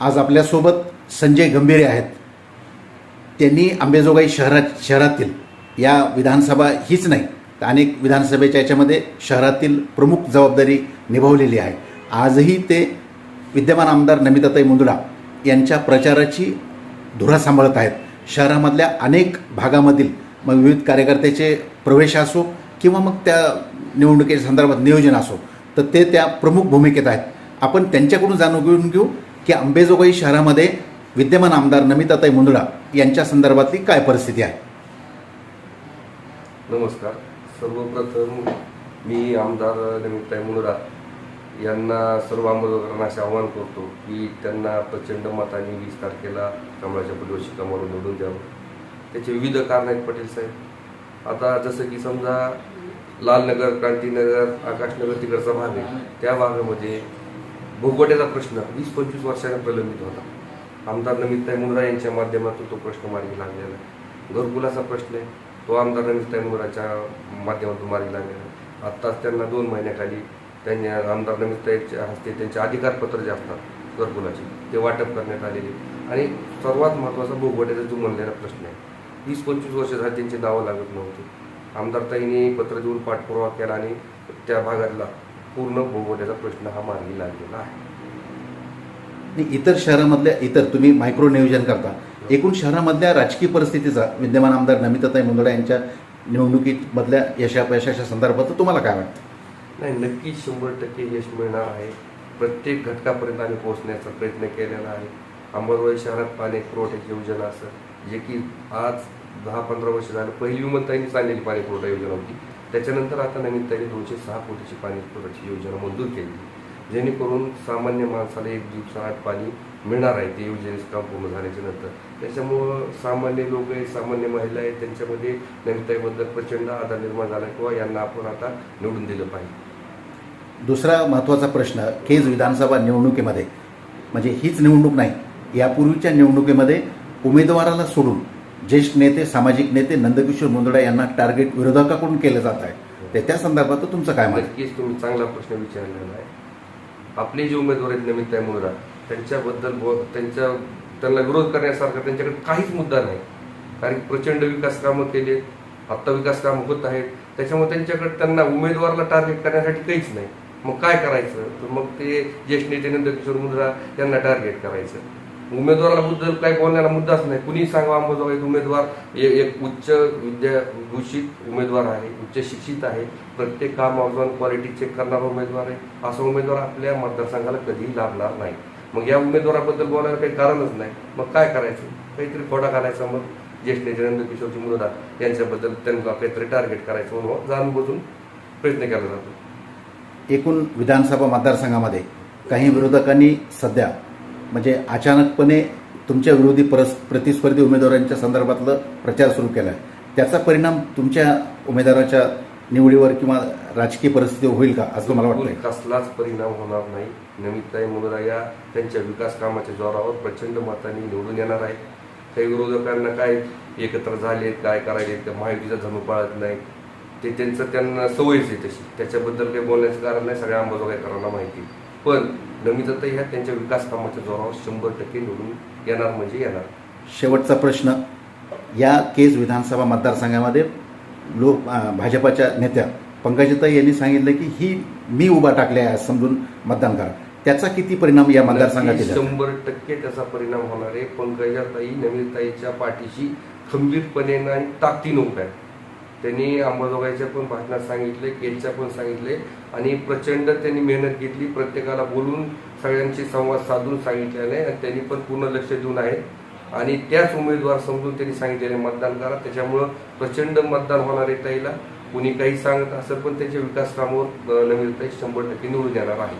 आज आपल्यासोबत संजय गंभीरे आहेत. त्यांनी आंबेजोगाई शहरात शहरातील या विधानसभा हीच नाही तर अनेक विधानसभेच्या याच्यामध्ये शहरातील प्रमुख जबाबदारी निभावलेली आहे. आजही ते विद्यमान आमदार नमिताताई मुंदडा यांच्या प्रचाराची धुरा सांभाळत आहेत. शहरामधल्या अनेक भागामधील मग विविध कार्यकर्त्याचे प्रवेश असो किंवा मग त्या निवडणुकीच्या संदर्भात नियोजन असो तर ते त्या प्रमुख भूमिकेत आहेत. आपण त्यांच्याकडून जाणून घेऊन घेऊ. की अंबेजोगाई शहरामध्ये विद्यमान आमदार नमिताताई मुंदडा यांच्या संदर्भातली काय परिस्थिती आहे? नमस्कार. सर्वप्रथम मी आमदार नमिताई मुंदडा यांना सर्व आंबेडकरांना असे आवाहन करतो की त्यांना प्रचंड मताने वीस तारखेला कमळाच्या पुढीवर शिकामारून निवडून द्यावं. त्याचे विविध कारण आहेत पटेल साहेब. आता जसं की समजा लालनगर क्रांतीनगर आकाशनगर तिकडचा भाग आहे. त्या भागामध्ये भोगवट्याचा प्रश्न. वीस पंचवीस वर्षाने प्रलंबित होता. आमदार नमित्ताई मुंद्रा यांच्या माध्यमातून तो प्रश्न मार्गी लागलेला आहे. घरकुलाचा प्रश्न आहे. तो आमदार नमित्ताई मुंद्राच्या माध्यमातून मार्गी लागलेला आहे. आत्ताच त्यांना दोन महिन्याखाली त्यांनी आमदार नमित्ताईच्या हस्ते त्यांचे अधिकारपत्र जे असतात घरकुलाचे ते वाटप करण्यात आलेले. आणि सर्वात महत्त्वाचा भोगवट्याचा जो म्हणलेला प्रश्न आहे वीस पंचवीस वर्ष झाली त्यांची नावं लागत नव्हती. आमदारताईंनी पत्र देऊन पाठपुरावा केला आणि त्या भागातला पूर्ण भोगवट्याचा प्रश्न हा मार्गी लागलेला आहे. आणि इतर शहरामधल्या इतर तुम्ही मायक्रो नियोजन करता एकूण शहरामधल्या राजकीय परिस्थितीचा विद्यमान आमदार नमिताताई मुंदडा यांच्या निवडणुकीमधल्या यशापयशाच्या संदर्भात तुम्हाला काय वाटतं? नाही नक्कीच शंभर टक्के यश मिळणार आहे. प्रत्येक घटकापर्यंत आम्ही पोहोचण्याचा प्रयत्न केलेला आहे. अंबरवाडी शहरात पाणी पुरवठ्याची योजना असेल जे की आज दहा पंधरा वर्ष झालं पहिली विमनताईंनी चाललेली पाणी पुरवठा योजना होती. त्याच्यानंतर आता नवीन ताईने दोनशे सहा कोटीची पाणी पुरवठ्याची योजना मंजूर केली. जेणेकरून सामान्य माणसाला एक दिवसाआड पाणी मिळणार आहे. ते योजनेचं काम पूर्ण झाल्याच्यानंतर. त्याच्यामुळं सामान्य लोक आहेत सामान्य महिला आहेत त्यांच्यामध्ये नवीनताईबद्दल प्रचंड आधार निर्माण झाला किंवा यांना आपण आता निवडून दिलं पाहिजे. दुसरा महत्त्वाचा प्रश्न केज विधानसभा निवडणुकीमध्ये. म्हणजे हीच निवडणूक नाही यापूर्वीच्या निवडणुकीमध्ये उमेदवाराला सोडून ज्येष्ठ नेते सामाजिक नेते नंदकिशोर मुंदडा यांना टार्गेट विरोधकाकडून केलं जात आहे. तर त्या संदर्भात तुमचं काय मत नक्कीच तुम्ही चांगला प्रश्न विचारलेला आहे. आपले जे उमेदवार आहेत नमित मुलगा त्यांच्याबद्दल त्यांच्या त्यांना विरोध करण्यासारखा त्यांच्याकडे काहीच मुद्दा नाही. कारण प्रचंड विकास कामं केले आत्ता विकास कामं होत आहेत. त्याच्यामुळे त्यांच्याकडे त्यांना उमेदवाराला टार्गेट करण्यासाठी काहीच नाही. मग काय करायचं? तर मग ते ज्येष्ठ नेते नंदकिशोर मुंद्रा यांना टार्गेट करायचं. उमेदवाराबद्दल काही बोलण्याला मुद्दाच नाही. कुणी सांगा अंबाजोगाईत उमेदवार एक उच्च विद्या भूषित उमेदवार आहे उच्च शिक्षित आहे. प्रत्येक काम जाऊन क्वालिटी चेक करणारा उमेदवार आहे. असा उमेदवार आपल्या मतदारसंघाला कधीही लाभणार नाही. मग या उमेदवाराबद्दल बोलायला काही कारणच नाही. मग काय करायचं? काहीतरी खोडा घालायचा मग. ज्येष्ठ नेते नंदकिशोरची मुलगा यांच्याबद्दल त्यांना काहीतरी टार्गेट करायचं म्हणून जाणून प्रयत्न केला जातो. एकूण विधानसभा मतदारसंघामध्ये काही विरोधकांनी सध्या म्हणजे अचानकपणे तुमच्या विरोधी परस प्रतिस्पर्धी उमेदवारांच्या संदर्भातलं प्रचार सुरू केला आहे त्याचा परिणाम तुमच्या उमेदवाराच्या निवडीवर किंवा राजकीय परिस्थिती होईल का? असं मला वाटतं कसलाच परिणाम होणार नाही. नमिताई मुलगा या त्यांच्या विकास कामाच्या जोरावर प्रचंड मताने निवडून येणार आहेत. काही विरोधकांना काय एकत्र झाले काय करायचे त्या माहितीचा जणू पाळत नाही ते त्यांचं त्यांना सवयच आहे तशी. त्याच्याबद्दल काही बोलण्याचं कारण नाही सगळ्या अंबाजोगाईकरांना माहिती पण नमिताताई ह्या त्यांच्या विकास कामाच्या जोरावर शंभर टक्के निवडून येणार म्हणजे येणार. शेवटचा प्रश्न या केज विधानसभा मतदारसंघामध्ये लोक भाजपाच्या नेत्या पंकजाताई यांनी सांगितलं की ही मी उभा टाकले आहे समजून मतदान करा. त्याचा किती परिणाम या मतदारसंघात शंभर टक्के त्याचा परिणाम होणार आहे. पंकजाताई नमिताईच्या पाठीशी खंबीरपणे आणि ताकदीनं उभ्या आहेत. त्यांनी अंबाजोगाईच्या पण भाषणात सांगितले केजच्या पण सांगितले आणि प्रचंड त्यांनी मेहनत घेतली. प्रत्येकाला बोलून सगळ्यांशी संवाद साधून सांगितलेले आणि त्यांनी पण पूर्ण लक्ष देऊन आहेत आणि त्याच उमेदवार समजून त्यांनी सांगितलेले मतदान करा. त्याच्यामुळं प्रचंड मतदान होणार आहे ताईला. कुणी काही सांगत असं पण त्यांच्या विकास कामावर ताई शंभर टक्के निवडून येणार आहे.